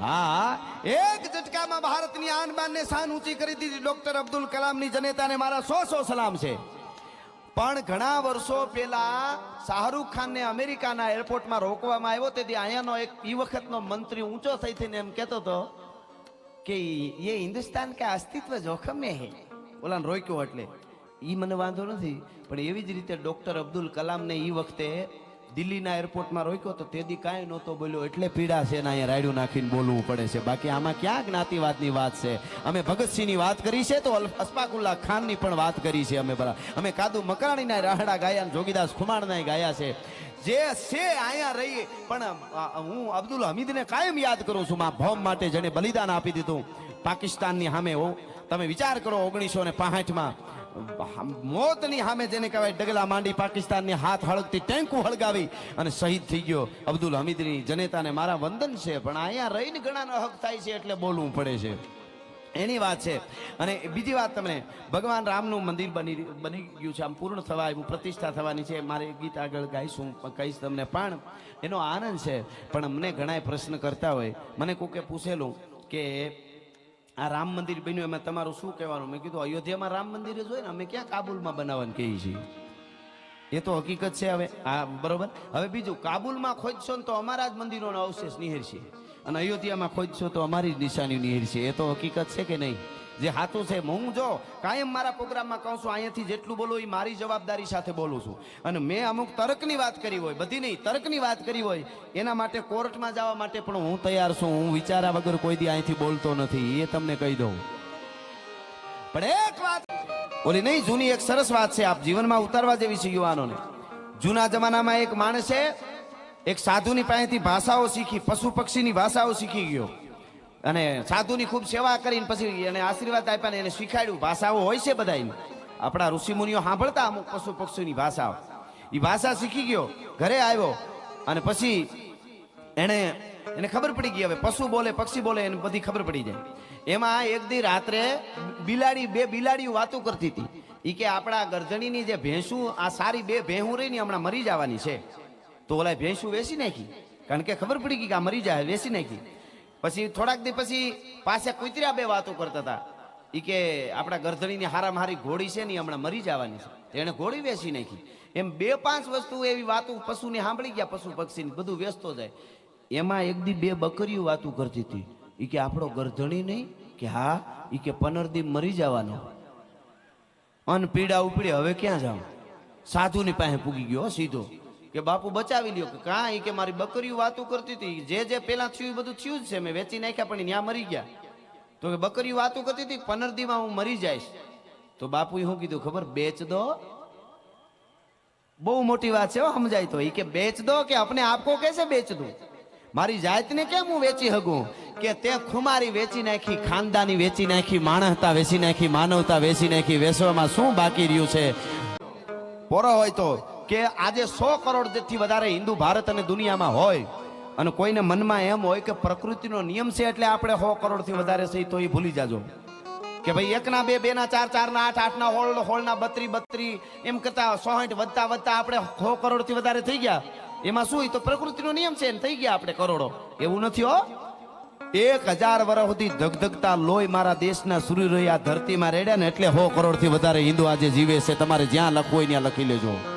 હા, એક ઝટકામાં ભારતની આન બાનને શાન ઊંચી કરી દીધી ડોક્ટર અબ્દુલ કલામની જનેતાને મારા સો સો સલામ છે. પણ ઘણા વર્ષો પહેલા શાહરૂખ ખાનને અમેરિકાના એરપોર્ટમાં રોકવામાં આવ્યો, તેથી અહીંયાનો એક એ વખતનો મંત્રી ઊંચો થઈ થઈને એમ કહેતો હતો કે એ હિન્દુસ્તાન કે અસ્તિત્વ જોખમ है ઓલાને રોક્યો એટલે. એ મને વાંધો નથી, પણ એવી જ રીતે ડૉક્ટર અબ્દુલ કલામને એ વખતે દિલ્હીના એરપોર્ટમાં રોક્યો તો તેદી કાંઈ નહોતો બોલ્યો. એટલે પીડા છે ને અહીંયા રાયડું નાખીને બોલવું પડે છે. બાકી આમાં ક્યાં જ્ઞાતિવાદની વાત છે? અમે ભગતસિંહની વાત કરી છે તો અસ્પાકુલ્લા ખાનની પણ વાત કરી છે અમે બરાબર અમે કાદુ મકરાણીના રાહડા ગાયા જોગીદાસ ખુમાણના ગાયા છે. જે છે અહીંયા રહી પણ હું અબ્દુલ હમીદને કાયમ યાદ કરું છું. મા ભોમ માટે જેને બલિદાન આપી દીધું. પાકિસ્તાનની સામે હો. તમે વિચાર કરો ઓગણીસો ને માં મોતની સામે જેને કહેવાય ડગલા માંડી પાકિસ્તાનની હાથ હળગતી ટેન્કુ હળગાવી અને શહીદ થઈ ગયો અબ્દુલ હમીદની જનેતાને મારા વંદન છે, પણ અહીંયા રહીને ઘણાનો હક થાય છે એટલે બોલવું પડે છે. એની વાત છે. અને બીજી વાત તમને, ભગવાન રામનું મંદિર બની બની ગયું છે, આમ પૂર્ણ થવા આવ્યું પ્રતિષ્ઠા થવાની છે, મારે ગીત આગળ ગાઈશું કહીશ તમને, પણ એનો આનંદ છે, પણ મને ઘણા પ્રશ્ન કરતા હોય. મને કોકે પૂછેલું કે આ રામ મંદિર બન્યું, એમાં તમારું શું કહેવાનું? મેં કીધું, અયોધ્યામાં રામ મંદિર જ હોય ને, અમે ક્યાં કાબુલમાં બનાવવાનું કહીએ છીએ? એ તો હકીકત છે હવે. હા, બરોબર? હવે બીજું, કાબુલમાં ખોજશો ને તો અમારા જ મંદિરોનો અવશેષ નિહેરશે. અને અયોધ્યામાં ખોજશો તો અમારી જ નિશાની નિહેરશે. એ તો હકીકત છે કે નહીં? જે હાથું છે હું જો. કાયમ મારા પ્રોગ્રામમાં કહું છું, અહીંયાથી જેટલું બોલું એ મારી જવાબદારી સાથે બોલું છું. અને મેં અમુક તર્કની વાત કરી હોય, બધી નહીં, તર્કની વાત કરી હોય, એના માટે કોર્ટમાં જવા માટે પણ હું તૈયાર છું. હું વિચારા વગર કોઈ દી અહીંથી બોલતો નથી. એ તમને કહી દઉં. પણ એક વાત ઓલી નહીં, જૂની એક સરસ વાત છે આપ જીવનમાં ઉતારવા જેવી છે યુવાનોને. જૂના જમાનામાં એક માણસે એક સાધુની પાસેથી ભાષાઓ શીખી, પશુ પક્ષીની ભાષાઓ શીખી ગયો. અને સાધુની ખૂબ સેવા કરીને પછી એને આશીર્વાદ આપ્યા ને એને શીખાડ્યું. ભાષાઓ હોય છે બધા આપણા ઋષિ મુનિઓ સાંભળતા અમુક પશુ પક્ષીની ભાષાઓ. એ ભાષા શીખી ગયો, ઘરે આવ્યો અને પછી એને એને ખબર પડી ગઈ હવે પશુ બોલે, પક્ષી બોલે, એને બધી ખબર પડી જાય. એમાં એક દી રાત્રે બિલાડી, બે બિલાડીઓ વાતો કરતી હતી. એ કે આપણા ગરજણીની જે ભેંસું, આ સારી બે ભેહું રહી ને હમણાં મરી જવાની છે. તો ઓલા ભેંસું વેસી નાખી. કારણ કે ખબર પડી ગઈ કે આ મરી જાય વેસી નાખી. પછી થોડાક દી પછી પાસે કુતર્યા બે વાતો કરતા હતા. ઈ કે આપણા ગરધણીની હારામ હારી ઘોડી છે ને હમણાં મરી જવાની છે. એને ઘોડી વેચી નાખી. એમ બે પાંચ વસ્તુ એવી વાતો પશુને સાંભળી ગયા, પશુ પક્ષીને, બધું વેચતો જાય. એમાં એક દી બે બકરીઓ વાતો કરતી હતી. ઈ કે આપણો ગરધણી નહીં, કે હા, ઈ કે પનરદી મરી જવાનો. અન પીડા ઉપડી, હવે ક્યાં જાઉં? સાધુની પાસે પૂગી ગયો સીધો. કે બાપુ બચાવી લ્યો કે કાં કે મારી બકરીઓ વાતો કરતી હતી. જે જે પેલા થયું બધું થયું જ છે. મેં વેચી નાખ્યા પણ ત્યાં મરી ગયા. તો કે બકરીઓ વાતો કરતી હતી, પનરદીમાં હું મરી જઈશ. તો બાપુએ શું કીધું ખબર? બેચ દો. બહુ મોટી વાત છે સમજાય તો. એ કે બેચ દો કે આપણે આપકો કેસે બેચ દો મારી જાતને કેમ હું વેચી હગું? કે તે ખુમારી વેચી નાખી, ખાનદાની વેચી નાખી, માણસતા વેચી નાખી, માનવતા વેચી નાખી, વેચવામાં શું બાકી રહ્યું છે? પોરો હોય તો કે આજે સો કરોડ જેટલી વધારે હિન્દુ ભારત અને દુનિયામાં હોય અને કોઈને મનમાં એમ હોય કે પ્રકૃતિનો નિયમ છે એટલે આપણે સો કરોડથી વધારે છે તો એ ભૂલી જાજો. કે ભાઈ એકના બે, બેના ચાર, ચારના આઠ, આઠના હોળ, હોળના બત્રી બત્રી, એમ કરતા સોહઠ વધતા વધતા આપણે સો કરોડથી વધારે થઈ ગયા. એમાં શું તો પ્રકૃતિનો નિયમ છે એમ થઈ ગયા આપણે કરોડો. એવું નથી હો. એક હજાર વર્ષ સુધી ધગધગતા લોહી મારા દેશના સૂર્ય આ ધરતીમાં રેડ્યા ને એટલે સો કરોડથી વધારે હિન્દુ આજે જીવે છે. તમારે જ્યાં લખવું હોય ત્યાં લખી લેજો.